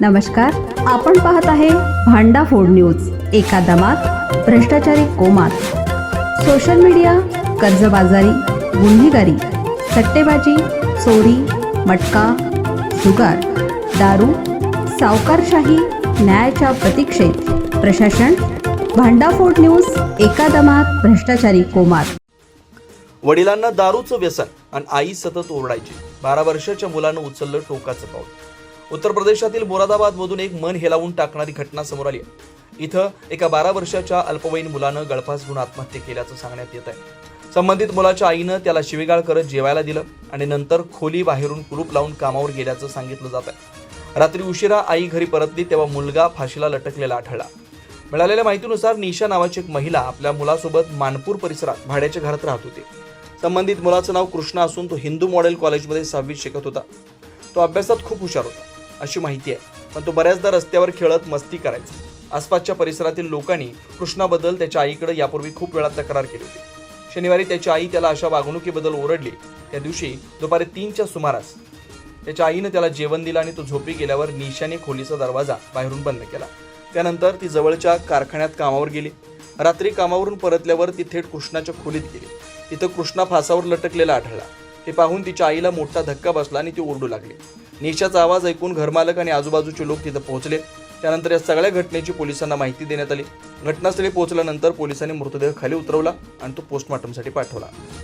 नमस्कार आपण पाहत आहे भांडा फोड न्यूज एका दमात भ्रष्टाचारी कोमात. सोशल मीडिया कर्जबाजारी गुन्हेगारी सट्टेबाजी चोरी मटका जुगार दारू सावकारशाही न्यायाच्या प्रतीक्षेत. प्रशासन भांडाफोड न्यूज एका दमात भ्रष्टाचारी कोमात. वडिलांना दारूचं व्यसन आणि आई सतत ओरडायची. बारा वर्षाच्या मुलानं उचललं टोकाचं पाऊल. उत्तर प्रदेशातील मोरादाबादमधून एक मन हेलावून टाकणारी घटना समोर आली. आहे इथं एका बारा वर्षाच्या अल्पवयीन मुलानं गळफास घेऊन आत्महत्या केल्याचं सांगण्यात येत आहे संबंधित मुलाच्या आईनं त्याला शिवीगाळ करत जेवायला दिलं आणि नंतर खोली बाहेरून कुलूप लावून कामावर गेल्याचं सांगितलं जात आहे रात्री उशिरा आई घरी परतली तेव्हा मुलगा फाशीला लटकलेला आढळला. मिळालेल्या माहितीनुसार निशा नावाची एक महिला आपल्या मुलासोबत मानपूर परिसरात भाड्याच्या घरात राहत होती. संबंधित मुलाचं नाव कृष्णा असून तो हिंदू मॉडेल कॉलेजमध्ये सहावीत शिकत होता. तो अभ्यासात खूप हुशार होता. अशी माहिती आहे. पण तो बऱ्याचदा रस्त्यावर खेळत मस्ती करायचा. आसपासच्या परिसरातील लोकांनी कृष्णाबद्दल त्याच्या आईकडे यापूर्वी खूप वेळा तक्रार केली होती. शनिवारी त्याची आई त्याला अशा वागणुकीबद्दल ओरडली. त्या दिवशी दुपारी तीनच्या सुमारास त्याच्या आईनं त्याला जेवण दिलं आणि तो झोपी गेल्यावर निशाने खोलीचा दरवाजा बाहेरून बंद केला. त्यानंतर ती जवळच्या कारखान्यात कामावर गेली. रात्री कामावरून परतल्यावर ती थेट कृष्णाच्या खोलीत गेली. तिथं कृष्णा फासावर लटकलेला आढळला. हे पाहून तिच्या आईला मोठा धक्का बसला आणि ती ओरडू लागली. निशाचा आवाज ऐकून घरमालक आणि आजूबाजूचे लोक तिथं पोहोचले. त्यानंतर या सगळ्या घटनेची पोलिसांना माहिती देण्यात आली. घटनास्थळी पोहोचल्यानंतर पोलिसांनी मृतदेह खाली उतरवला आणि तो पोस्टमॉर्टमसाठी पाठवला.